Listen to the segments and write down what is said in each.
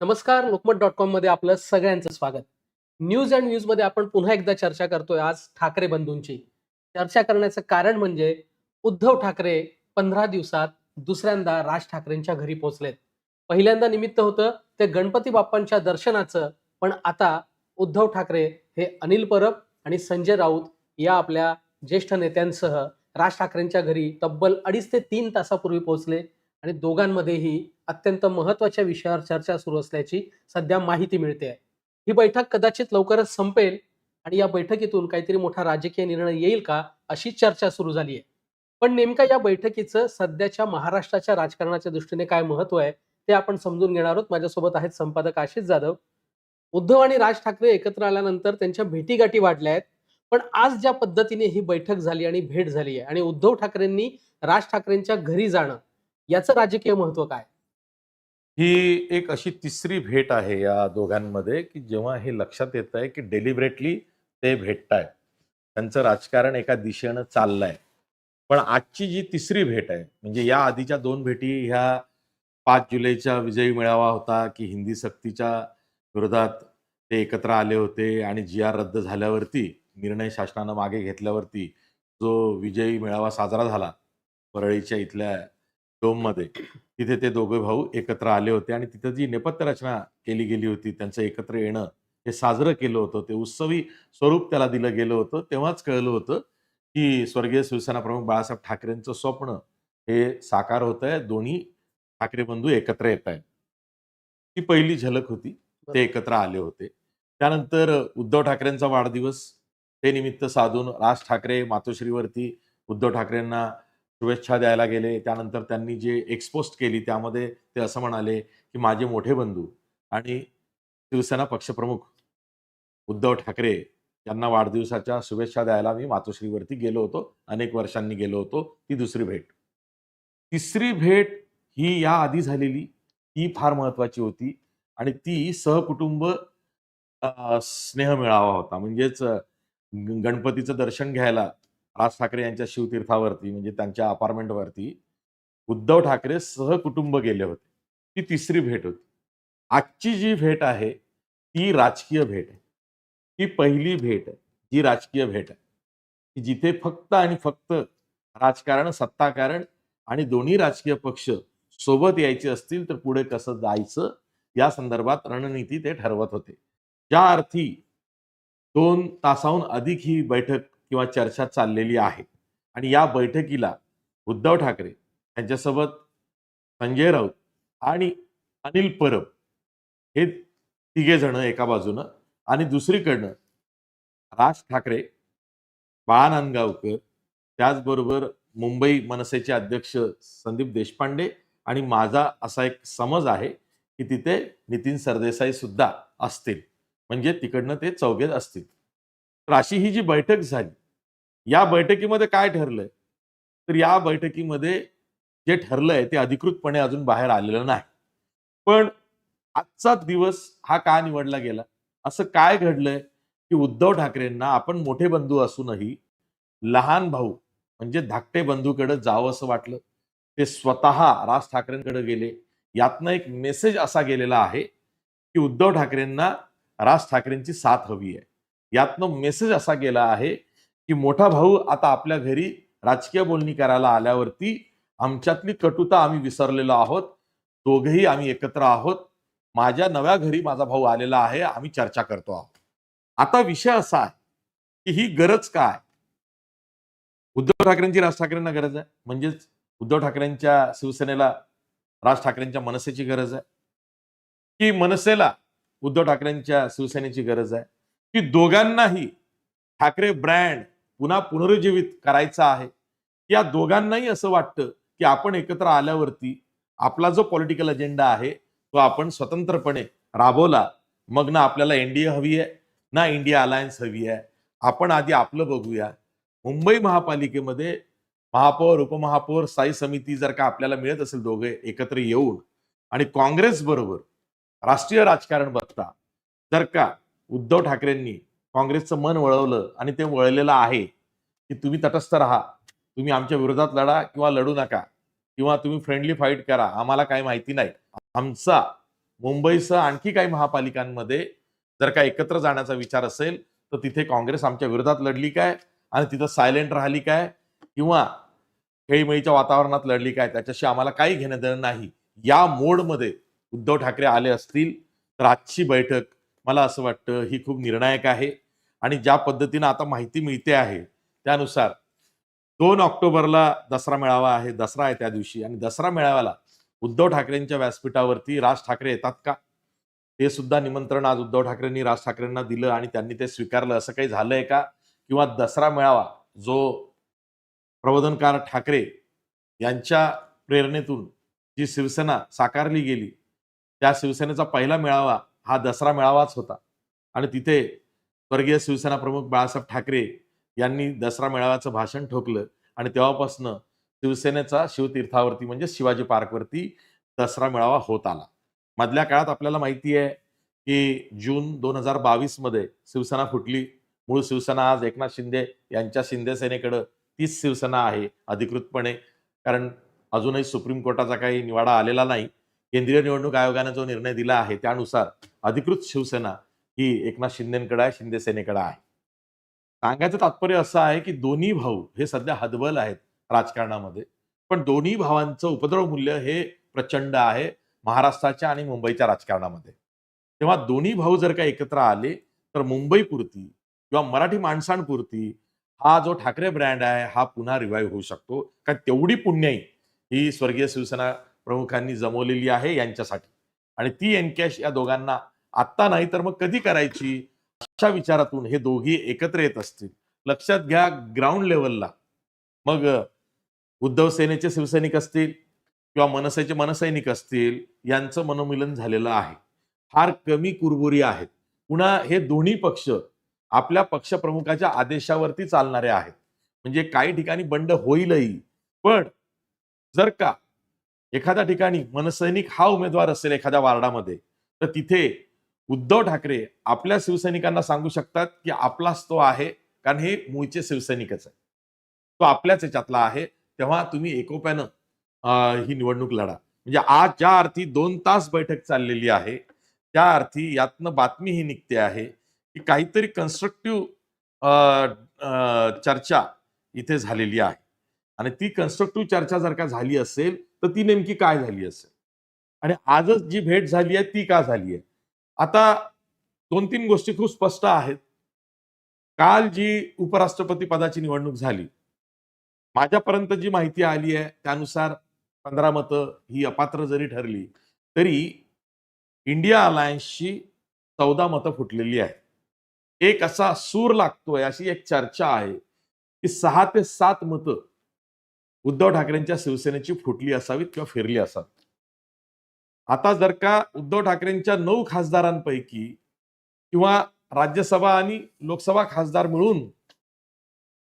नमस्कार लोकमत डॉट कॉममध्ये आपलं सगळ्यांचं स्वागत. न्यूज अँड व्ह्यूजमध्ये आपण पुन्हा एकदा चर्चा करतोय आज ठाकरे बंधूंची. चर्चा करण्याचं कारण म्हणजे उद्धव ठाकरे पंधरा दिवसात दुसऱ्यांदा राज ठाकरेंच्या घरी पोहोचलेत. पहिल्यांदा निमित्त होतं ते गणपती बाप्पांच्या दर्शनाचं पण आता उद्धव ठाकरे हे अनिल परब आणि संजय राऊत या आपल्या ज्येष्ठ नेत्यांसह राज ठाकरेंच्या घरी तब्बल अडीच ते तीन तासापूर्वी पोहोचले. आणि दोघांमध्येही अत्यंत महत्त्वाच्या विषयावर चर्चा सुरू असल्याची सध्या माहिती मिळते आहे. ही बैठक कदाचित लवकरच संपेल आणि या बैठकीतून काहीतरी मोठा राजकीय निर्णय येईल का अशी चर्चा सुरू झाली आहे. पण नेमका या बैठकीचं सध्याच्या महाराष्ट्राच्या राजकारणाच्या दृष्टीने काय महत्त्व आहे ते आपण समजून घेणार आहोत. माझ्यासोबत आहेत संपादक आशिष जाधव. उद्धव आणि राज ठाकरे एकत्र आल्यानंतर त्यांच्या भेटीगाठी वाढल्या आहेत. पण आज ज्या पद्धतीने ही बैठक झाली आणि भेट झाली आहे आणि उद्धव ठाकरेंनी राज ठाकरेंच्या घरी जाणं याचं राजकीय महत्त्व काय? ही एक अशी तिसरी भेट आहे या दोघांमध्ये की जेव्हा हे लक्षात येत आहे की डेलिबरेटली ते भेटतायत. त्यांचं राजकारण एका दिशेनं चाललंय. पण आजची जी तिसरी भेट आहे म्हणजे या आधीच्या दोन भेटी ह्या पाच जुलैचा विजयी मेळावा होता की हिंदी सक्तीच्या विरोधात ते एकत्र आले होते आणि जी आर रद्द झाल्यावरती निर्णय शासनानं मागे घेतल्यावरती जो विजयी मेळावा साजरा झाला परळीच्या इथल्या डोममध्ये तिथे ते दोघे भाऊ एकत्र आले होते आणि तिथं जी नेपथ्य रचना केली गेली होती त्यांचं एकत्र येणं हे साजरं केलं होतं ते उत्सवी स्वरूप त्याला दिलं गेलं होतं तेव्हाच कळलं होतं की स्वर्गीय शिवसेना प्रमुख बाळासाहेब ठाकरेंचं स्वप्न हे साकार होत आहे दोन्ही ठाकरे बंधू एकत्र येत आहेत ती पहिली झलक होती ते एकत्र आले होते. त्यानंतर उद्धव ठाकरेंचा वाढदिवस ते निमित्त साधून राज ठाकरे मातोश्रीवरती उद्धव ठाकरेंना शुभेच्छा द्यायला गेले. त्यानंतर त्यांनी जे एक्सपोस्ट केली त्यामध्ये ते असं म्हणाले की माझे मोठे बंधू आणि शिवसेना पक्षप्रमुख उद्धव ठाकरे यांना वाढदिवसाच्या शुभेच्छा द्यायला मी मातोश्रीवरती गेलो होतो. अनेक वर्षांनी गेलो होतो. ती दुसरी भेट. तिसरी भेट ही या आधी झालेली. ती फार महत्वाची होती आणि ती सहकुटुंब स्नेह मिळावा होता. म्हणजेच गणपतीचं दर्शन घ्यायला राज ठाकरे यांच्या शिवतीर्थावरती म्हणजे त्यांच्या अपार्टमेंटवरती उद्धव ठाकरे सहकुटुंब गेले होते. ती तिसरी भेट होती. आजची जी भेट आहे ती राजकीय भेट आहे. ती पहिली भेट आहे जी राजकीय भेट आहे. की जिथे फक्त आणि फक्त राजकारण सत्ताकारण आणि दोन्ही राजकीय पक्ष सोबत यायचे असतील तर पुढे कसं जायचं या संदर्भात रणनीती ते ठरवत होते. ज्या अर्थी दोन तासाहून अधिक ही बैठक किंवा चर्चा चाललेली आहे. आणि या बैठकीला उद्धव ठाकरे यांच्यासोबत संजय राऊत आणि अनिल परब हे तिघे जण एका बाजूनं आणि दुसरीकडनं राज ठाकरे बाळा नांदगावकर त्याचबरोबर मुंबई मनसेचे अध्यक्ष संदीप देशपांडे आणि माझा असा एक समज आहे की तिथे नितीन सरदेसाई सुद्धा असतील. म्हणजे तिकडनं ते चौघेच असतील. तर अशी ही जी बैठक झाली या बैठकीमध्ये काय ठरलंय? तर या बैठकीमध्ये जे ठरलंय ते अधिकृतपणे अजून बाहेर आलेलं नाही. पण आजचा दिवस हा का निवडला गेला? असं काय घडलंय की उद्धव ठाकरेंना आपण मोठे बंधू असूनही लहान भाऊ म्हणजे धाकटे बंधूकडे जावं असं वाटलं. ते स्वतः राज ठाकरेंकडे गेले. यातनं एक मेसेज असा गेलेला आहे की उद्धव ठाकरेंना राज ठाकरेंची साथ हवी आहे. यातनं मेसेज असा गेला आहे की मोठा भाऊ आता आपल्या घरी राजकीय बोलणी करायला आल्यावरती आमच्यातली कटुता आम्ही विसरलेलो आहोत. दोघेही आम्ही एकत्र आहोत. माझ्या नव्या घरी माझा भाऊ आलेला आहे. आम्ही चर्चा करतो आहोत. आता विषय असा आहे की ही गरज काय? उद्धव ठाकरेंची राज ठाकरेंना गरज आहे. म्हणजेच उद्धव ठाकरेंच्या शिवसेनेला राज ठाकरेंच्या मनसेची गरज आहे. की मनसेला उद्धव ठाकरेंच्या शिवसेनेची गरज आहे? की दोघांनाही ठाकरे ब्रँड पुन्हा पुनरुज्जीवित करायचा आहे. या दोघांनाही असं वाटतं की आपण एकत्र आल्यावरती आपला जो पॉलिटिकल अजेंडा आहे तो आपण स्वतंत्रपणे राबवला. मग ना आपल्याला एनडीए हवी आहे ना इंडिया अलायन्स हवी आहे. आपण आधी आपलं बघूया. मुंबई महापालिकेमध्ये महापौर उपमहापौर स्थायी समिती जर का आपल्याला मिळत असेल दोघे एकत्र येऊन आणि काँग्रेस बरोबर राष्ट्रीय राजकारण बघता जर का उद्धव ठाकरेंनी काँग्रेसचं मन वळवलं आणि ते वळलेलं आहे की तुम्ही तटस्थ राहा तुम्ही आमच्या विरोधात लढा किंवा लढू नका किंवा तुम्ही फ्रेंडली फाईट करा आम्हाला काही माहिती नाही. आमचा मुंबईसह आणखी काही महापालिकांमध्ये जर का एकत्र जाण्याचा विचार असेल तर तिथे काँग्रेस आमच्या विरोधात लढली काय आणि तिथं सायलेंट राहिली काय किंवा खेळीमेळीच्या वातावरणात लढली काय त्याच्याशी आम्हाला काही घेणं देणं नाही. या मोडमध्ये उद्धव ठाकरे आले असतील तर आजची बैठक मला असं वाटतं ही खूप निर्णायक आहे आणि ज्या पद्धतीनं आता माहिती मिळते आहे त्यानुसार दोन ऑक्टोबरला दसरा मेळावा आहे दसरा आहे त्या दिवशी आणि दसरा मेळाव्याला उद्धव ठाकरेंच्या व्यासपीठावरती राज ठाकरे येतात का? ते सुद्धा निमंत्रण आज उद्धव ठाकरेंनी राज ठाकरेंना दिलं आणि त्यांनी ते स्वीकारलं. असं काही झालंय का? किंवा दसरा मेळावा जो प्रबोधनकार ठाकरे यांच्या प्रेरणेतून जी शिवसेना साकारली गेली त्या शिवसेनेचा पहिला मेळावा हा दसरा मेळावाच होता. आणि तिथे स्वर्गीय शिवसेना प्रमुख बाळासाहेब ठाकरे यांनी दसरा मेळाव्याचं भाषण ठोकलं आणि तेव्हापासनं शिवसेनेचा शिवतीर्थावरती म्हणजे शिवाजी पार्कवरती दसरा मेळावा होत आला. मधल्या काळात आपल्याला माहिती आहे की जून दोन हजार बावीसमध्ये शिवसेना फुटली. मूळ शिवसेना आज एकनाथ शिंदे यांच्या शिंदे सेनेकडं तीच शिवसेना आहे अधिकृतपणे. कारण अजूनही सुप्रीम कोर्टाचा काही निवाडा आलेला नाही. केंद्रीय निवडणूक आयोगानं जो निर्णय दिला आहे त्यानुसार अधिकृत शिवसेना ही एकनाथ शिंदेकडे आहे शिंदे सेनेकडे आहे. सांगायचं तात्पर्य असं आहे की दोन्ही भाऊ हे सध्या हदबल आहेत राजकारणामध्ये पण दोन्ही भावांचं उपद्रव मूल्य हे प्रचंड आहे महाराष्ट्राच्या आणि मुंबईच्या राजकारणामध्ये. तेव्हा दोन्ही भाऊ जर का एकत्र आले तर मुंबईपुरती किंवा मराठी माणसांपुरती हा जो ठाकरे ब्रँड आहे हा पुन्हा रिवाईव्ह होऊ शकतो. कारण तेवढी पुण्याई ही स्वर्गीय शिवसेना प्रमुखांनी जमवलेली आहे यांच्यासाठी. आणि ती एनकॅश या दोघांना आत्ता नाही तर मग कधी करायची? अशा विचारातून हे दोघी एकत्र येत असतील. लक्षात घ्या ग्राउंड लेवलला मग उद्धव सेनेचे शिवसैनिक असतील किंवा मनसेचे मनसैनिक असतील यांचं मनोमिलन झालेलं आहे. फार कमी कुरबुरी आहेत. पुन्हा हे दोन्ही पक्ष आपल्या पक्षप्रमुखाच्या आदेशावरती चालणारे आहेत. म्हणजे काही ठिकाणी बंड होईलही. पण जर का एखाद्या ठिकाणी मनसैनिक हा उमेदवार असेल एखाद्या वार्डामध्ये तर तिथे उद्धव ठाकरे आपल्या शिवसैनिकांना सांगू शकतात की आपलाच तो आहे कारण हे मूळचे शिवसैनिकच आहे तो आपल्याच याच्यातला आहे तेव्हा तुम्ही एकोप्यानं ही निवडणूक लढा. म्हणजे आज ज्या अर्थी दोन तास बैठक चाललेली आहे त्या अर्थी यातनं बातमी ही निघते आहे की काहीतरी कन्स्ट्रक्टिव्ह चर्चा इथे झालेली आहे. आणि ती कन्स्ट्रक्टिव्ह चर्चा जर का झाली असेल तर ती नेमकी काय झाली असेल? आणि आजच जी भेट झाली आहे ती का झाली आहे? आता दोन तीन गोष्टी खूप स्पष्ट आहेत. काल जी उपराष्ट्रपती पदाची निवडणूक झाली माझ्यापर्यंत जी माहिती आली आहे त्यानुसार पंधरा मतं ही अपात्र जरी ठरली तरी इंडिया अलायन्सची चौदा मतं फुटलेली आहे एक असा सूर लागतोय अशी एक चर्चा आहे की सहा ते सात मतं उद्धव ठाकरेंच्या शिवसेनेची फुटली असावीत किंवा फिरली असावी आता जर का उद्धव ठाकरेंच्या नऊ खासदारांपैकी किंवा राज्यसभा आणि लोकसभा खासदार मिळून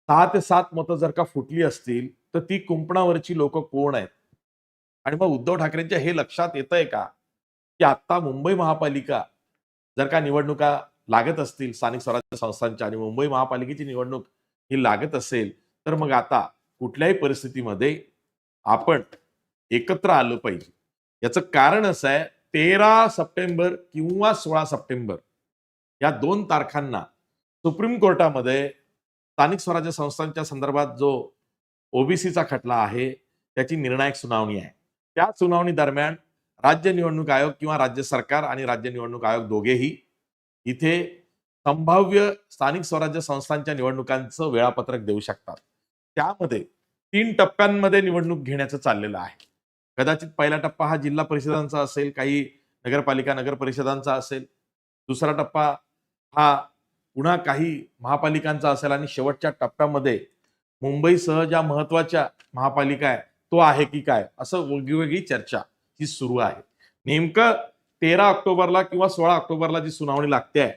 सहा ते सात मतं जर का फुटली असतील तर ती कुंपणावरची लोक कोण आहेत? आणि मग उद्धव ठाकरेंच्या हे लक्षात येत आहे का? की आता मुंबई महापालिका जर का निवडणुका लागत असतील स्थानिक स्वराज्य संस्थांच्या आणि मुंबई महापालिकेची निवडणूक ही लागत असेल तर मग आता कुठल्याही परिस्थितीमध्ये आपण एकत्र आलं पाहिजे. याचं कारण असं आहे तेरा सप्टेंबर किंवा सोळा सप्टेंबर या दोन तारखांना सुप्रीम कोर्टामध्ये स्थानिक स्वराज्य संस्थांच्या संदर्भात जो ओबीसीचा खटला आहे त्याची निर्णायक सुनावणी आहे. त्या सुनावणी दरम्यान राज्य निवडणूक आयोग किंवा राज्य सरकार आणि राज्य निवडणूक आयोग दोघेही इथे संभाव्य स्थानिक स्वराज्य संस्थांच्या निवडणुकांचं वेळापत्रक देऊ शकतात. त्यामध्ये तीन टप्प्यांमध्ये निवडणूक घेण्याचं चाललेलं आहे. कदाचित पहिला टप्पा हा जिल्हा परिषदांचा असेल काही नगरपालिका नगर परिषदांचा असेल. दुसरा टप्पा हा पुन्हा काही महापालिकांचा असेल आणि शेवटच्या टप्प्यामध्ये मुंबईसह ज्या महत्त्वाच्या महापालिका आहे तो आहे की काय? असं वेगवेगळी चर्चा ही सुरू आहे. नेमकं तेरा ऑक्टोबरला किंवा सोळा ऑक्टोबरला जी सुनावणी लागते आहे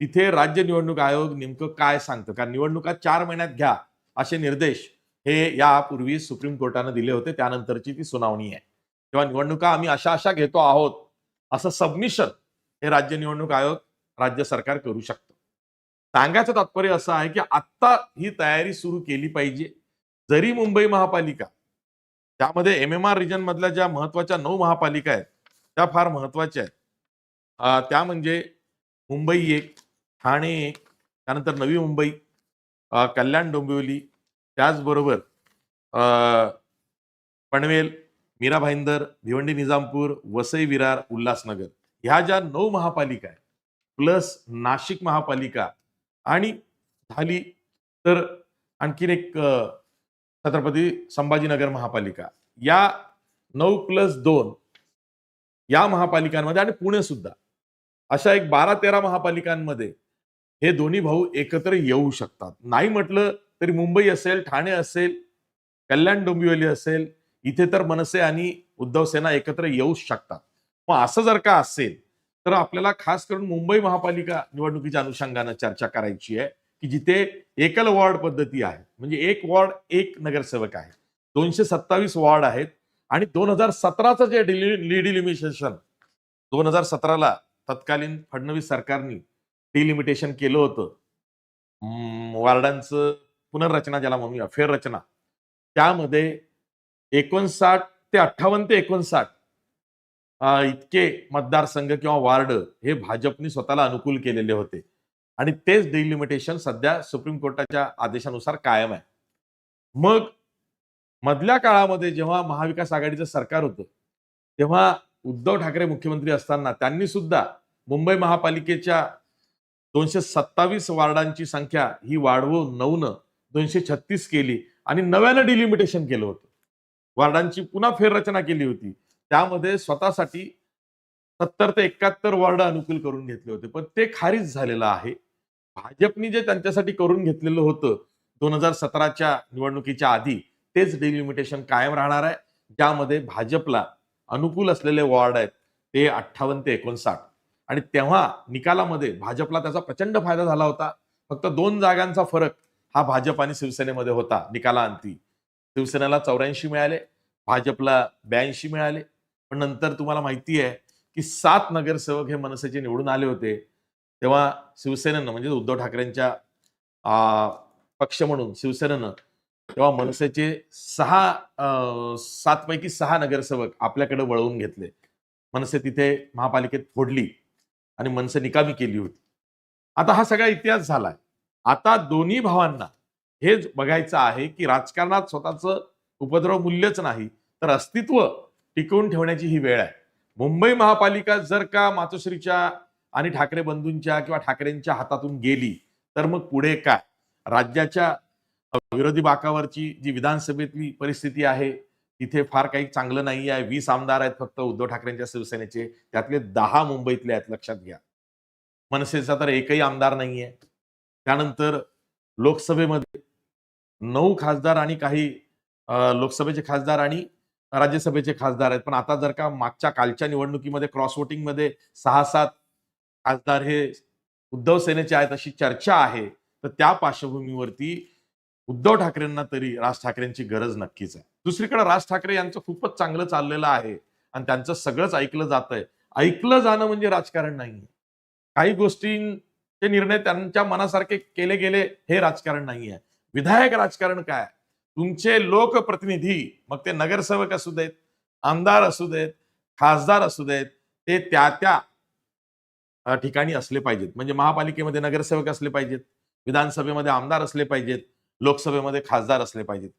तिथे राज्य निवडणूक आयोग नेमकं काय सांगतं? कारण निवडणुका चार महिन्यात घ्या असे निर्देश हे यापूर्वी सुप्रीम कोर्टानं दिले होते. त्यानंतरची ती सुनावणी आहे. किंवा निवडणुका आम्ही अशा अशा घेतो आहोत. असं सबमिशन हे राज्य निवडणूक आयोग राज्य सरकार करू शकतं. सांगायचं तात्पर्य असं आहे की आत्ता ही तयारी सुरू केली पाहिजे. जरी मुंबई महापालिका त्यामध्ये एम एम आर रिजन मधल्या ज्या महत्त्वाच्या नऊ महापालिका आहेत त्या फार महत्त्वाच्या आहेत. त्या म्हणजे मुंबई एक ठाणे एक त्यानंतर नवी मुंबई कल्याण डोंबिवली त्याचबरोबर अं, पनवेल मीरा भाईंदर भिवंडी निजामपूर वसई विरार उल्हासनगर. ह्या ज्या नऊ महापालिका आहेत प्लस नाशिक महापालिका आणि झाली तर आणखीन एक छत्रपती संभाजीनगर महापालिका. या नऊ प्लस दोन या महापालिकांमध्ये आणि पुणे सुद्धा अशा एक बारा तेरा महापालिकांमध्ये हे दोन्ही भाऊ एकत्र येऊ शकतात. नाही म्हटलं तरी मुंबई असेल ठाणे असेल कल्याण डोंबिवली असेल इथे तर मनसे आणि उद्धव सेना एकत्र येऊ शकतात. मग असं जर का असेल तर आपल्याला खास करून मुंबई महापालिका निवडणुकीच्या अनुषंगानं चर्चा करायची आहे की जिथे एकल वॉर्ड पद्धती आहे. म्हणजे एक वॉर्ड एक नगरसेवक आहे. दोनशे सत्तावीस वॉर्ड आहेत आणि दोन हजार सतराचं जे डिलिमिटेशन दोन हजार सतराला तत्कालीन फडणवीस सरकारने डिलिमिटेशन केलं होतं. वार्डांचं वॉर्डांचं पुनर्रचना ज्याला म्हणूया फेररचना. त्यामध्ये एकोणसाठ ते अठ्ठावन्न ते एकोणसाठ इतके मतदारसंघ किंवा वार्ड हे भाजपने स्वतःला अनुकूल केलेले होते. आणि तेच डिलिमिटेशन सध्या सुप्रीम कोर्टाच्या आदेशानुसार कायम आहे. मग मधल्या काळामध्ये जेव्हा महाविकास आघाडीचं सरकार होतं तेव्हा उद्धव ठाकरे मुख्यमंत्री असताना त्यांनी सुद्धा मुंबई महापालिकेच्या दोनशे सत्तावीस वार्डांची संख्या ही वाढवून नऊनं दोनशे छत्तीस केली आणि नव्यानं डिलिमिटेशन केलं होतं. वार्डांची पुन्हा फेररचना केली होती. त्यामध्ये स्वतःसाठी सत्तर ते एकाहत्तर वॉर्ड अनुकूल करून घेतले होते. पण ते खारीज झालेलं आहे. भाजपनी जे त्यांच्यासाठी करून घेतलेलं होतं दोन हजार सतराच्या निवडणुकीच्या आधी तेच डिलिमिटेशन कायम राहणार आहे. ज्यामध्ये भाजपला अनुकूल असलेले वॉर्ड आहेत ते अठ्ठावन्न ते एकोणसाठ. आणि तेव्हा निकालामध्ये भाजपला त्याचा प्रचंड फायदा झाला होता. फक्त दोन जागांचा फरक हा भाजप आणि शिवसेनेमध्ये होता निकालाअंती शिवसेनेला चौऱ्याऐंशी मिळाले भाजपला ब्याऐंशी मिळाले. पण नंतर तुम्हाला माहिती आहे की सात नगरसेवक हे मनसेचे निवडून आले होते. तेव्हा शिवसेनेनं म्हणजे उद्धव ठाकरेंच्या पक्ष म्हणून शिवसेनेनं तेव्हा मनसेचे सहा सातपैकी सहा नगरसेवक आपल्याकडे वळवून घेतले. मनसे तिथे महापालिकेत फोडली आणि मनसे निकामी केली होती. आता हा सगळा इतिहास झालाय. आता दोन्ही भावांना हेच बघायचं आहे की राजकारणात स्वतःचं उपद्रव मूल्यच नाही तर अस्तित्व टिकवून ठेवण्याची ही वेळ आहे. मुंबई महापालिका जर का मातोश्रीच्या आणि ठाकरे बंधूंच्या किंवा ठाकरेंच्या हातातून गेली तर मग पुढे काय? राज्याच्या विरोधी बाकावरची जी विधानसभेतली परिस्थिती आहे तिथे फार काही चांगलं नाही आहे. वीस आमदार आहेत फक्त उद्धव ठाकरेंच्या शिवसेनेचे. त्यातले दहा मुंबईतले आहेत लक्षात घ्या. मनसेचा तर एकही आमदार नाहीये. त्यानंतर लोकसभेमध्ये नऊ खासदार आणि काही लोकसभेचे खासदार आणि राज्यसभेचे खासदार आहेत. पण आता जर का मागच्या कालच्या निवडणुकीमध्ये क्रॉस वोटिंगमध्ये सहा सात खासदार हे उद्धव सेनेचे आहेत अशी चर्चा आहे तर त्या पार्श्वभूमीवरती उद्धव ठाकरेंना तरी राज ठाकरेंची गरज नक्कीच आहे. दुसरीकडे राज ठाकरे यांचं खूपच चांगलं चाललेलं आहे आणि त्यांचं सगळंच ऐकलं जात आहे ऐकलं जाणं म्हणजे राजकारण नाही काही गोष्टी ते निर्णय त्यांच्या मनासारखे केले गेले हे राजकारण नाही आहे विधायक राजकारण काय? तुमचे लोकप्रतिनिधी मग ते नगरसेवक असू देत आमदार असू देत खासदार असू देत ते त्या त्या ठिकाणी असले पाहिजेत. म्हणजे महापालिकेमध्ये नगरसेवक असले पाहिजेत विधानसभेमध्ये आमदार असले पाहिजेत लोकसभेमध्ये खासदार असले पाहिजेत.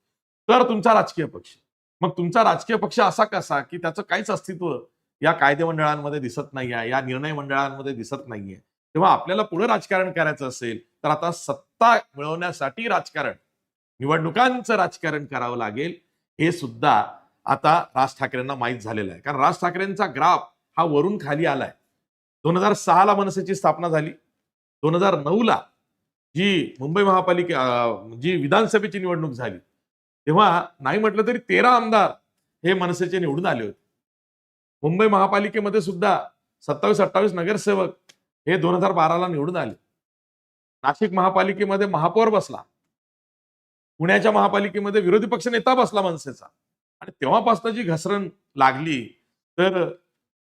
तर तुमचा राजकीय पक्ष. मग तुमचा राजकीय पक्ष असा कसा की त्याचं काहीच अस्तित्व या कायदे मंडळांमध्ये दिसत नाही आहे या निर्णय मंडळांमध्ये दिसत नाहीये. तेव्हा आपल्याला पुढे राजकारण करायचं असेल तर आता सत्ता मिळवण्यासाठी राजकारण निवडणुकांचं राजकारण करावं लागेल हे सुद्धा आता राज ठाकरेंना माहीत झालेलं आहे. कारण राज ठाकरेंचा ग्राफ हा वरून खाली आलाय. दोन हजार सहा ला मनसेची स्थापना झाली. दोन हजार नऊ ला जी मुंबई महापालिके जी विधानसभेची निवडणूक झाली तेव्हा नाही म्हटलं तरी तेरा आमदार हे मनसेचे निवडून आले होते. मुंबई महापालिकेमध्ये सुद्धा सत्तावीस अठ्ठावीस नगरसेवक हे दोन हजार बाराला निवडून आले. नाशिक महापालिकेमध्ये महापौर बसला. पुण्याच्या महापालिकेमध्ये विरोधी पक्ष नेता बसला मनसेचा. आणि तेव्हापासून जी घसरण लागली तर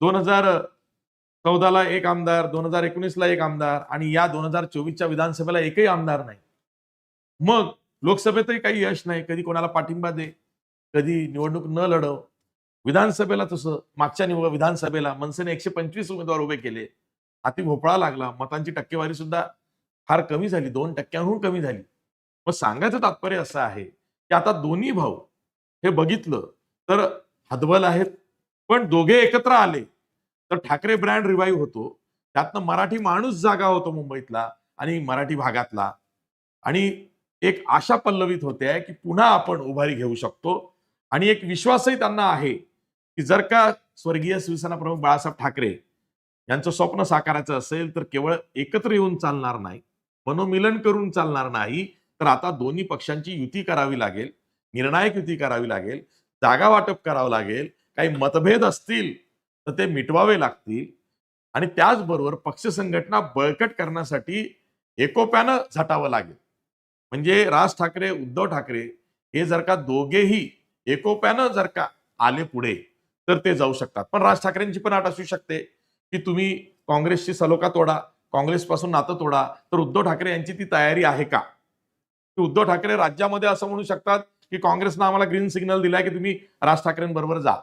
दोन हजार चौदाला एक आमदार दोन हजार एकोणीसला एक आमदार आणि या दोन हजार चोवीसच्या विधानसभेला एकही आमदार नाही. मग लोकसभेतही काही यश नाही कधी कोणाला पाठिंबा दे कधी निवडणूक न लढव. विधानसभेला तसं मागच्या निवड विधानसभेला मनसेने एकशे पंचवीस उमेदवार उभे केले. हाती भोपळा लागला. मतांची टक्केवारी सुद्धा फार कमी झाली. दोन टक्क्यांहून कमी झाली. मग सांगायचं तात्पर्य असं आहे की आता दोन्ही भाऊ हे बघितलं तर हदबल आहेत. पण दोघे एकत्र आले तर ठाकरे ब्रँड रिवाईव्ह होतो. त्यातनं मराठी माणूस जागा होतो मुंबईतला आणि मराठी भागातला. आणि एक आशा पल्लवित होते आहे की पुन्हा आपण उभारी घेऊ शकतो. आणि एक विश्वासही त्यांना आहे की जर का स्वर्गीय शिवसेना प्रमुख बाळासाहेब ठाकरे यांचं स्वप्न साकारायचं असेल तर केवळ एकत्र येऊन चालणार नाही मनोमिलन करून चालणार नाही तर आता दोन्ही पक्षांची युती करावी लागेल निर्णायक युती करावी लागेल जागा वाटप करावं लागेल काही मतभेद असतील तर ते मिटवावे लागतील. आणि त्याचबरोबर पक्ष संघटना बळकट करण्यासाठी एकोप्यानं झटावं लागेल. म्हणजे राज ठाकरे उद्धव ठाकरे हे जर का दोघेही एकोप्यानं जर का आले पुढे तर ते जाऊ शकतात. पण राज ठाकरेंची पण अट असू शकते. की तुम्ही काँग्रेसची सलोखा तोडा काँग्रेसपासून नातं तोडा. तर उद्धव ठाकरे यांची ती तयारी आहे का? की उद्धव ठाकरे राज्यामध्ये असं म्हणू शकतात की काँग्रेसनं आम्हाला ग्रीन सिग्नल दिलाय की तुम्ही राज ठाकरेंबरोबर जा.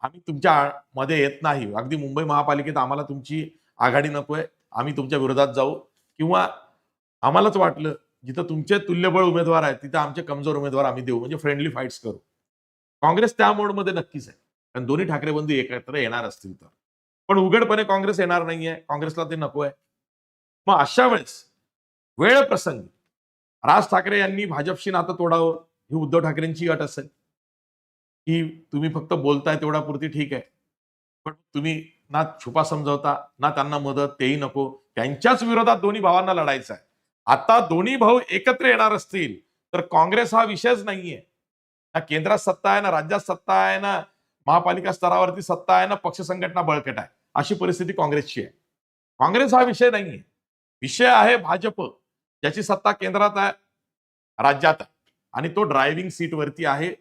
आम्ही तुमच्या मध्ये येत नाही. अगदी मुंबई महापालिकेत आम्हाला तुमची आघाडी नकोय. आम्ही तुमच्या विरोधात जाऊ. किंवा आम्हालाच वाटलं जिथं तुमचे तुल्यबळ उमेदवार आहेत तिथं आमचे कमजोर उमेदवार आम्ही देऊ. म्हणजे फ्रेंडली फाईट्स करू. काँग्रेस त्या मोडमध्ये नक्कीच आहे. कारण दोन्ही ठाकरे बंधू एकत्र येणार असतील तर. पण उघडपणे काँग्रेस येणार नाहीये काँग्रेसला ते नको आहे. मग अशा वेळेस वेळ प्रसंगी राज ठाकरे यांनी भाजपशी नातं तोडावं ही उद्धव ठाकरेंची अट असेल. की तुम्ही फक्त बोलताय तेवढ्यापुरती ठीक आहे. पण तुम्ही ना छुपा समजवता ना त्यांना मदत तेही नको. त्यांच्याच विरोधात दोन्ही भावांना लढायचं आहे. आता दोन्ही भाऊ एकत्र येणार असतील तर काँग्रेस हा विषयच नाहीये. ना केंद्रात सत्ता आहे ना राज्यात सत्ता आहे ना महापालिका स्तरावरती सत्ता आहे ना पक्ष संघटना बळकट आहे. अशी परिस्थिती काँग्रेसची आहे. काँग्रेस हा विषय नाहीये. विषय आहे भाजप. ज्याची सत्ता केंद्रात आहे राज्यात आहे. आणि तो ड्रायव्हिंग सीटवरती आहे.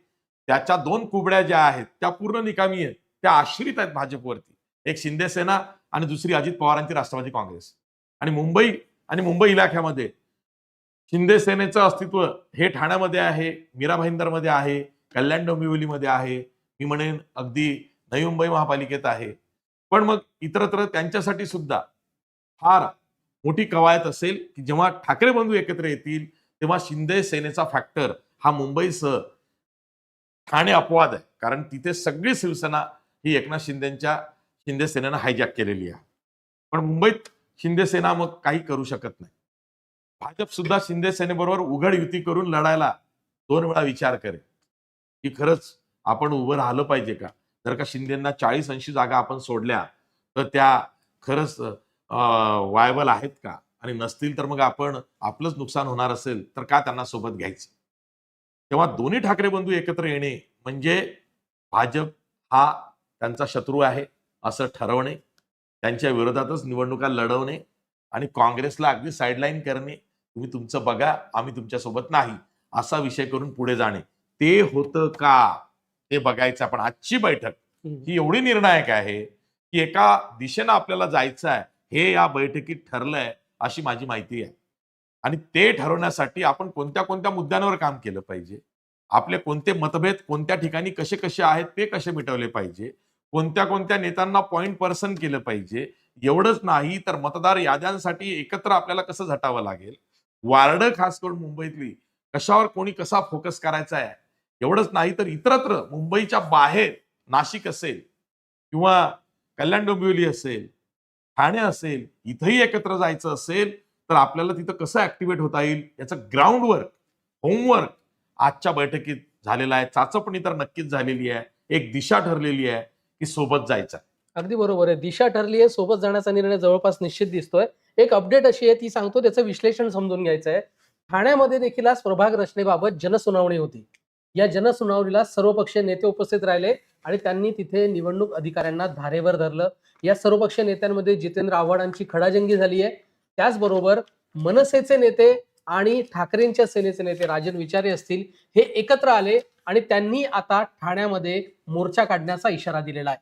त्याच्या दोन कुबड्या ज्या आहेत त्या पूर्ण निकामी आहेत. त्या आश्रित आहेत भाजपवरती. एक शिंदे सेना आणि दुसरी अजित पवारांची राष्ट्रवादी काँग्रेस. आणि मुंबई आणि मुंबई इलाख्यामध्ये शिंदे सेनेचं अस्तित्व हे ठाण्यामध्ये आहे मीरा भाईंदरमध्ये आहे कल्याण डोंबिवलीमध्ये आहे मी म्हणेन अगदी नवी मुंबई महापालिकेत आहे. पण मग इतरत्र त्यांच्यासाठी सुद्धा फार मोठी कवायत असेल की जेव्हा ठाकरे बंधू एकत्र येतील तेव्हा शिंदे सेनेचा फॅक्टर हा मुंबईसह ठाणे अपवाद आहे. कारण तिथे सगळी शिवसेना ही एकनाथ शिंदेच्या शिंदे सेनेनं हायजॅक केलेली आहे. पण मुंबईत शिंदे सेना मग काही करू शकत नाही. भाजप सुद्धा शिंदे सेनेबरोबर उघड युती करून लढायला दोन वेळा विचार करेल. की खरंच आपण उभं राहिलं पाहिजे का? जर का शिंदेना चाळीस ऐंशी जागा आपण सोडल्या तर त्या खरंच वायबल आहेत का? आणि नसतील तर मग आपण आपलंच नुकसान होणार असेल तर का त्यांना सोबत घ्यायचं? तेव्हा दोन्ही ठाकरे बंधू एकत्र येणे म्हणजे भाजप हा त्यांचा शत्रू आहे असं ठरवणे त्यांच्या विरोधातच निवडणुका लढवणे आणि काँग्रेसला अगदी साईडलाईन करणे तुम्ही तुमचं बघा आम्ही तुमच्यासोबत नाही असा विषय करून पुढे जाणे. ते होतं का? ते बघायचं आपण आजची बैठक ही एवढी निर्णायक आहे की एका दिशेनं आपल्याला जायचं आहे हे या बैठकीत ठरलंय अशी माझी माहिती आहे. आणि ते ठरवण्यासाठी आपण कोणत्या कोणत्या मुद्द्यांवर काम केलं पाहिजे? आपले कोणते मतभेद कोणत्या ठिकाणी कसे कसे आहेत ते कसे मिटवले पाहिजे? कोणत्या कोणत्या नेत्यांना पॉइंट पर्सन केलं पाहिजे? एवढंच नाही तर मतदार याद्यांसाठी एकत्र आपल्याला कसं झटावं लागेल? वार्ड खास करून मुंबईतली कशावर कोणी कसा फोकस करायचा आहे? एवढंच नाही तर इतरत्र मुंबईच्या बाहेर नाशिक असेल किंवा कल्याण डोंबिवली असेल ठाणे असेल इथंही एकत्र जायचं असेल तर आपल्याला तिथं कसं ऍक्टिव्हेट होता येईल याचं ग्राउंड वर्क होमवर्क आजच्या बैठकीत झालेलं आहे. चाचपणी तर नक्कीच झालेली आहे. एक दिशा ठरलेली आहे की सोबत जायचं अगदी बरोबर आहे. दिशा ठरली आहे सोबत जाण्याचा निर्णय जवळपास निश्चित दिसतोय. एक अपडेट अशी आहे ती सांगतो त्याचं विश्लेषण समजून घ्यायचं आहे. ठाण्यामध्ये देखील आज प्रभाग रचनेबाबत जनसुनावणी होती. या जनसुनावणीला सर्वपक्षीय नेते उपस्थित राहिले आणि त्यांनी तिथे निवडणूक अधिकाऱ्यांना धारेवर धरलं. या सर्वपक्षीय नेत्यांमध्ये जितेंद्र आव्हाडांची खडाजंगी झाली आहे. त्याचबरोबर मनसेचे नेते आणि ठाकरेंच्या सेनेचे नेते राजन विचारे असतील हे एकत्र आले आणि त्यांनी आता ठाण्यामध्ये मोर्चा काढण्याचा इशारा दिलेला आहे.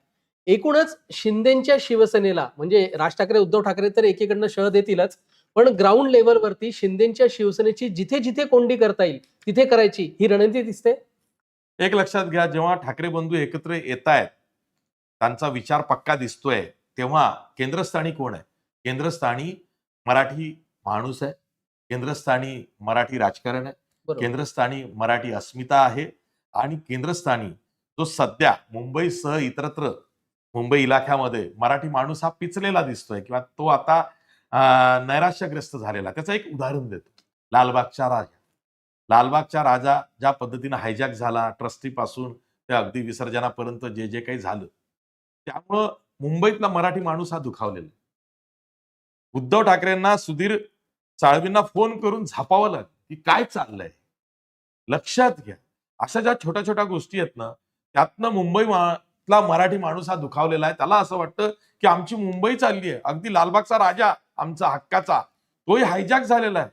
एकूणच शिंदेच्या शिवसेनेला म्हणजे राज ठाकरे उद्धव ठाकरे तर एकीकडनं शह देतीलच पण ग्राउंड लेवलवरती शिंदेच्या शिवसेनेची जिथे जिथे कोंडी करता येईल तिथे करायची ही रणनीती दिसते. एक लक्षात घ्या जेव्हा ठाकरे बंधू एकत्र येत आहेत त्यांचा विचार पक्का दिसतोय तेव्हा केंद्रस्थानी कोण आहे? केंद्रस्थानी मराठी माणूस आहे केंद्रस्थानी मराठी राजकारण आहे केंद्रस्थानी मराठी अस्मिता आहे आणि केंद्रस्थानी जो सध्या मुंबईसह इतरत्र मुंबई इलाख्यामध्ये मराठी माणूस हा पिचलेला दिसतोय किंवा तो आता नैराश्यग्रस्त झालेला. त्याचं एक उदाहरण देतो. लालबागचा राजा. लालबागचा राजा ज्या पद्धतीनं हायजॅक झाला ट्रस्टी पासून ते अगदी विसर्जनापर्यंत जे जे काही झालं. त्यामुळं मुंबईतला मराठी माणूस हा दुखावलेला आहे. उद्धव ठाकरेंना सुधीर साळवींना फोन करून झापावं लागलं की काय चाललंय? लक्षात घ्या. अशा ज्या छोट्या छोट्या गोष्टी आहेत ना त्यातनं मुंबईतला मराठी माणूस हा दुखावलेला आहे. त्याला असं वाटतं की आमची मुंबई चालली आहे. अगदी लालबागचा राजा आमचा हक्काचा. तोही हायजॅक झालेला आहे.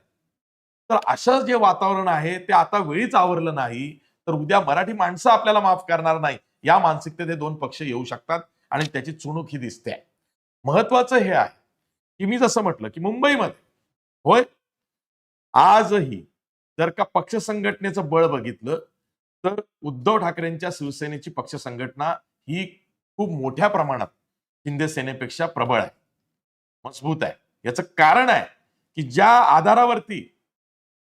तर असं जे वातावरण आहे ते आता वेळीच आवरलं नाही. तर उद्या मराठी माणसं आपल्याला माफ करणार नाही. या मानसिकतेत हे दोन पक्ष येऊ शकतात आणि त्याची चुणूक ही दिसते. महत्वाचं हे आहे की मी जसं म्हटलं की मुंबईमध्ये होय? आजही जर का पक्ष संघटनेचं बळ बघितलं तर उद्धव ठाकरेंच्या शिवसेनेची पक्ष संघटना ही खूप मोठ्या प्रमाणात शिंदे सेनेपेक्षा प्रबळ आहे. मजबूत आहे. याचं कारण आहे की ज्या आधारावरती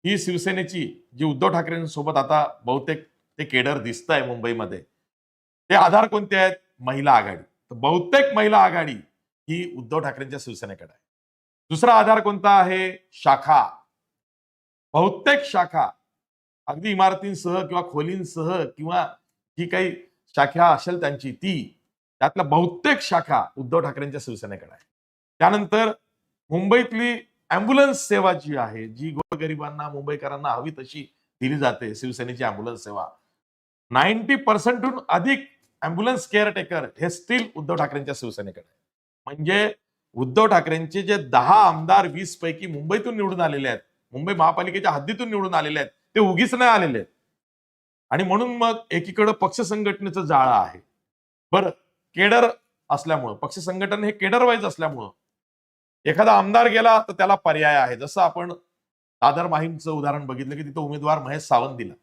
ही शिवसेनेची जी उद्धव ठाकरेंसोबत आता बहुतेक ते केडर दिसत आहे मुंबईमध्ये ते आधार कोणते आहेत? महिला आघाडी. तर बहुतेक महिला आघाडी ही उद्धव ठाकरेंच्या शिवसेनेकडे आहे. दुसरा आधार कोणता आहे? शाखा. बहुतेक शाखा अगदी इमारतींसह किंवा खोलींसह किंवा जी काही शाखा असेल त्यांची ती त्यातल्या बहुतेक शाखा उद्धव ठाकरेंच्या शिवसेनेकडे आहे. त्यानंतर मुंबईतली अँब्युलन्स सेवा जी आहे जी गोरगरिबांना मुंबईकरांना हवी तशी दिली जाते शिवसेनेची अँब्युलन्स सेवा. नाईन्टी पर्सेंटहून अधिक अँब्युलन्स केअरटेकर हे स्टील उद्धव ठाकरेंच्या शिवसेनेकडे म्हणजे उद्धव ठाकरेंचे जे दहा आमदार वीस पैकी मुंबईतून निवडून आलेले आहेत मुंबई महापालिकेच्या हद्दीतून निवडून आलेले आहेत ते उगीच नाही आलेले आहेत. आणि म्हणून मग एकीकडं पक्ष संघटनेचं जाळं आहे. बरं केडर असल्यामुळं पक्ष संघटन हे केडर वाईज असल्यामुळं एखादा आमदार गेला तर त्याला पर्याय आहे. जसं आपण दादर माहीमचं उदाहरण बघितलं की तिथं उमेदवार महेश सावंत दिला.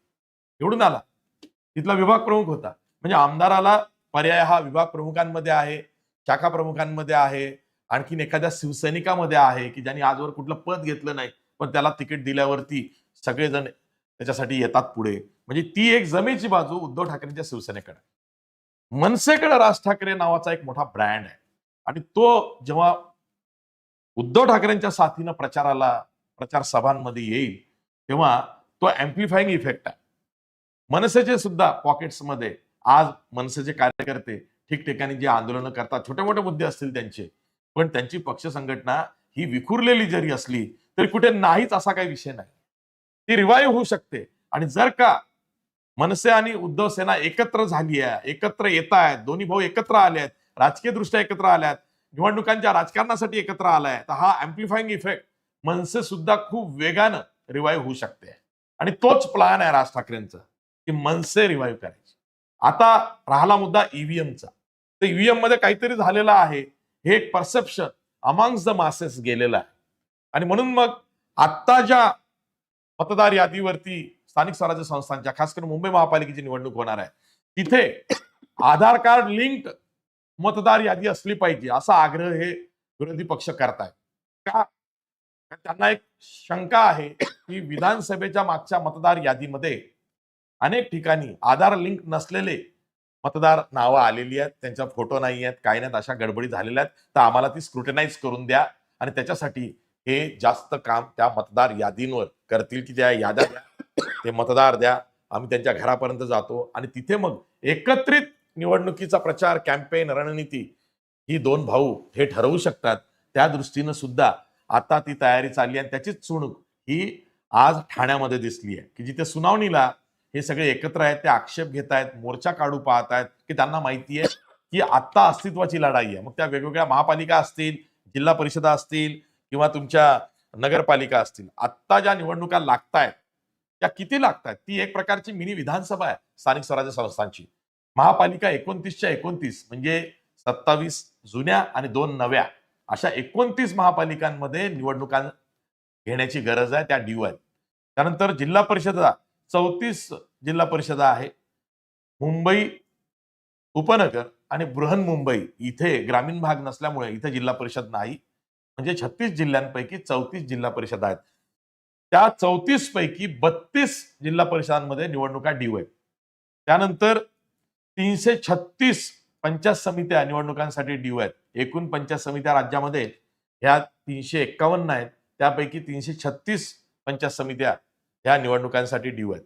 निवडून आला. तिथला विभाग प्रमुख होता. म्हणजे आमदाराला पर्याय हा विभाग प्रमुखांमध्ये आहे शाखा प्रमुखांमध्ये आहे आणखीन एखाद्या शिवसैनिकामध्ये आहे की ज्यांनी आजवर कुठलं पद घेतलं नाही पण त्याला तिकीट दिल्यावरती सगळेजण त्याच्यासाठी येतात पुढे. म्हणजे ती एक जमेची बाजू उद्धव ठाकरेंच्या शिवसेनेकडे. मनसेकडे राज ठाकरे नावाचा एक मोठा ब्रँड आहे. आणि तो जेव्हा उद्धव ठाकरेंच्या साथीनं प्रचाराला प्रचार सभांमध्ये येईल तेव्हा तो अँप्लिफाईंग इफेक्ट आहे. मनसेचे सुद्धा पॉकेट्समध्ये आज मनसेचे कार्यकर्ते ठिकठिकाणी जे आंदोलनं करतात छोटे मोठे मुद्दे असतील त्यांचे पण त्यांची पक्ष संघटना ही विखुरलेली जरी असली तरी कुठे नाहीच असा काही विषय नाही. ती रिवाईव्ह होऊ शकते. आणि जर का मनसे आणि उद्धव सेना एकत्र झाली आहे एकत्र येत आहेत दोन्ही भाऊ एकत्र आले आहेत राजकीय दृष्ट्या एकत्र आल्यात निवडणुकांच्या राजकारणासाठी एकत्र आलाय तर हा अँप्लिफाईंग इफेक्ट मनसे सुद्धा खूप वेगानं रिवाईव्ह होऊ शकते. आणि तोच प्लान आहे राज ठाकरेंचा की मनसे रिवाईव्ह करायची. आता राहिला मुद्दा ईव्हीएमचा तर ईव्हीएममध्ये काहीतरी झालेलं आहे. हे एक परसेप्शन अमांग्स द मासेस गेलेलं आहे. आणि म्हणून मग आत्ता ज्या मतदार यादीवरती स्थानिक स्वराज्य संस्थांच्या खास करून मुंबई महापालिकेची निवडणूक होणार आहे तिथे आधार कार्ड लिंक मतदार यादी असली पाहिजे असा आग्रह हे विरोधी पक्ष करतायत. का? त्यांना एक शंका आहे की विधानसभेच्या मागच्या मतदार यादीमध्ये अनेक ठिकाणी आधार लिंक नसलेले मतदार नावं आलेली आहेत त्यांच्या फोटो नाही आहेत काही नाहीत अशा गडबडी झालेल्या आहेत. तर आम्हाला ती स्क्रुटनाइज करून द्या आणि त्याच्यासाठी हे जास्त काम त्या मतदार यादींवर करतील की त्या याद्या ते मतदार द्या. आम्ही त्यांच्या घरापर्यंत जातो आणि तिथे मग एकत्रित निवडणुकीचा प्रचार कॅम्पेन रणनीती ही दोन भाऊ हे ठरवू शकतात. त्या दृष्टीनं सुद्धा आता ती तयारी चालली आणि त्याचीच चुणूक ही आज ठाण्यामध्ये दिसली आहे. की जिथे सुनावणीला हे सगळे एकत्र आहेत ते आक्षेप घेत आहेत मोर्चा काढू पाहत आहेत की त्यांना माहिती आहे की आत्ता अस्तित्वाची लढाई आहे. मग त्या वेगवेगळ्या महापालिका असतील जिल्हा परिषदा असतील किंवा तुमच्या नगरपालिका असतील. आत्ता ज्या निवडणुका लागतायत त्या किती लागतायत? ती एक प्रकारची मिनी विधानसभा आहे स्थानिक स्वराज्य संस्थांची. महापालिका एकोणतीसच्या एकोणतीस म्हणजे सत्तावीस जुन्या आणि दोन नव्या अशा एकोणतीस महापालिकांमध्ये निवडणुका घेण्याची गरज आहे त्या ड्यू आहेत. त्यानंतर जिल्हा परिषदा चौतीस जिल्हा परिषदा आहे. मुंबई उपनगर आणि बृहन्मुंबई इथे ग्रामीण भाग नसल्यामुळे इथे जिल्हा परिषद नाही. म्हणजे छत्तीस जिल्ह्यांपैकी चौतीस जिल्हा परिषद आहेत. त्या चौतीस पैकी बत्तीस जिल्हा परिषदांमध्ये निवडणुका ड्यू आहेत. त्यानंतर तीनशे छत्तीस पंचायत समित्या निवडणुकांसाठी ड्यू आहेत. एकूण पंचायत समित्या राज्यामध्ये ह्या तीनशे एक्कावन्न आहेत. त्यापैकी तीनशे छत्तीस पंचायत समित्या ह्या निवडणुकांसाठी ड्यू आहेत.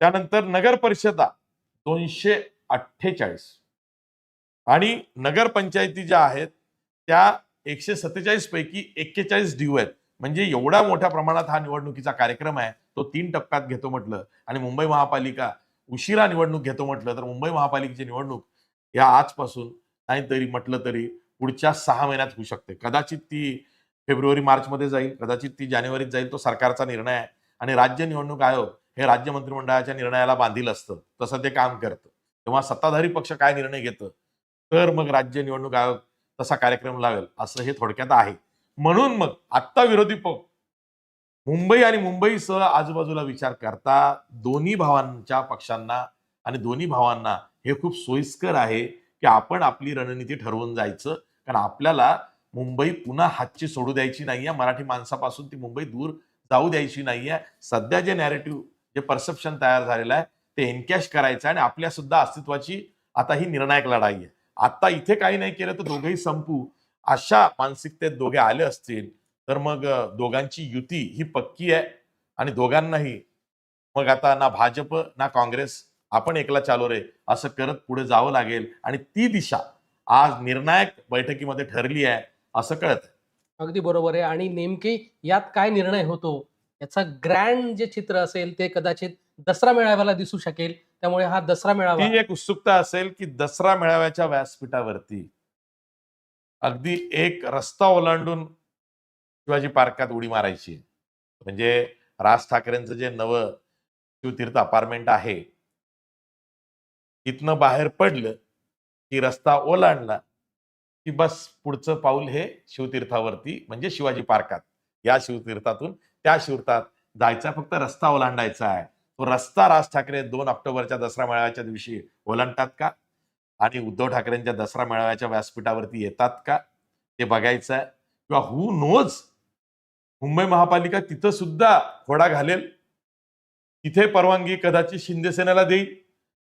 त्यानंतर नगर परिषदा दोनशे अठ्ठेचाळीस. आणि नगरपंचायती ज्या आहेत त्या एकशे सत्तेचाळीस पैकी एक्केचाळीस ड्यू आहेत. म्हणजे एवढ्या मोठ्या प्रमाणात हा निवडणुकीचा कार्यक्रम आहे. तो तीन टप्प्यात घेतो म्हटलं. आणि मुंबई महापालिका उशिरा निवडणूक घेतो म्हटलं तर मुंबई महापालिकेची निवडणूक या आजपासून नाहीतरी म्हटलं तरी पुढच्या सहा महिन्यात होऊ शकते. कदाचित ती फेब्रुवारी मार्च मध्ये जाईल कदाचित ती जानेवारीत जाईल. तो सरकारचा निर्णय आहे आणि राज्य निवडणूक आयोग हे राज्य मंत्रिमंडळाच्या निर्णयाला बांधील असतं. तसं ते काम करतं. तेव्हा सत्ताधारी पक्ष काय निर्णय घेतं? तर मग राज्य निवडणूक आयोग तसा कार्यक्रम लावेल असं हे थोडक्यात आहे. म्हणून मग आत्ता विरोधी पक्ष मुंबई आणि मुंबईसह आजूबाजूला विचार करता दोन्ही भावांच्या पक्षांना आणि दोन्ही भावांना हे खूप सोयीस्कर आहे की आपण आपली रणनीती ठरवून जायचं. कारण आपल्याला मुंबई पुन्हा हातची सोडू द्यायची नाहीये. मराठी माणसापासून ती मुंबई दूर जाऊ द्यायची नाहीये. सध्या जे नॅरेटिव्ह जे परसेप्शन तयार झालेलं आहे ते एनकॅश करायचं आणि आपल्या सुद्धा अस्तित्वाची आता ही निर्णायक लढाई आहे. आता इथे काही नाही केलं तर दोघेही संपू. अशा मानसिकतेत दोघे आले असतील तर मग दोघांची युती ही पक्की आहे आणि दोघांनाही. मग आता ना भाजप ना काँग्रेस आपण एकला चालो रे असं करत पुढे जावं लागेल आणि ती दिशा आज निर्णायक बैठकीमध्ये ठरली आहे असं कळत अगदी बरोबर आहे आणि नेमकी यात काय निर्णय होतो? याचा ग्रँड जे चित्र असेल ते कदाचित दसरा मेळाव्याला दिसू शकेल. त्यामुळे हा दसरा मेळावा ती एक उत्सुकता असेल की दसरा मेळाव्याच्या व्यासपीठावरती. अगदी एक रस्ता ओलांडून शिवाजी पार्कात उडी मारायची. म्हणजे राज ठाकरेंचं जे नवं शिवतीर्थ अपार्टमेंट आहे तिथनं बाहेर पडलं की रस्ता ओलांडला की बस पुढचं पाऊल हे शिवतीर्थावरती म्हणजे शिवाजी पार्कात. या शिवतीर्थातून त्या शिवतीर्थात जायचा फक्त रस्ता ओलांडायचा आहे. तो रस्ता राज ठाकरे दोन ऑक्टोबरच्या दसरा मेळाव्याच्या दिवशी ओलांडतात का? आणि उद्धव ठाकरेंच्या दसरा मेळाव्याच्या व्यासपीठावरती येतात का? ते बघायचं आहे. किंवा हु नोज मुंबई महापालिका तिथं सुद्धा घोडा घालेल. तिथे परवानगी कदाचित शिंदेसेनेला देईल.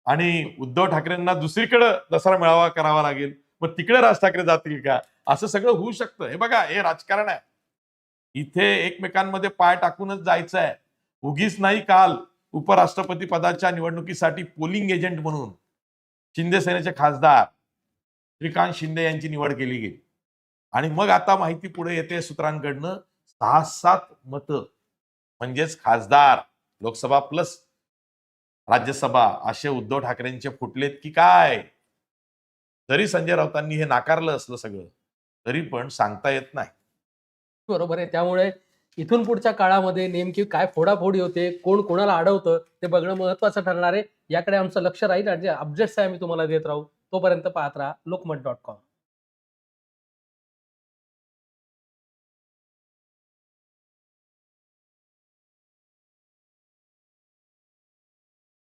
आणि उद्धव ठाकरेंना दुसरीकडं दसरा मेळावा करावा लागेल. मग तिकडे राज ठाकरे जातील का? असं सगळं होऊ शकतं. हे बघा हे राजकारण आहे. इथे एकमेकांमध्ये पाय टाकूनच जायचं आहे उगीच नाही काल उपराष्ट्रपती पदाच्या निवडणुकीसाठी पोलिंग एजंट म्हणून शिंदे सेनेचे खासदार श्रीकांत शिंदे यांची निवड केली गेली. आणि मग आता माहिती पुढे येते सूत्रांकडनं. सहा सात मतं. म्हणजेच खासदार लोकसभा प्लस राज्यसभा असे उद्धव ठाकरेंचे फुटलेत की काय? जरी संजय राऊतांनी हे नाकारलं असलं सगळं तरी पण सांगता येत नाही. बरोबर आहे. त्यामुळे इथून पुढच्या काळामध्ये नेमकी काय फोडाफोडी होते कोण कोणाला अडवतं ते बघणं महत्वाचं ठरणार आहे. याकडे आमचं लक्ष राहील आणि जे अपडेट्स आहे आम्ही तुम्हाला देत राहू. तोपर्यंत पाहत राहा लोकमत डॉट कॉम.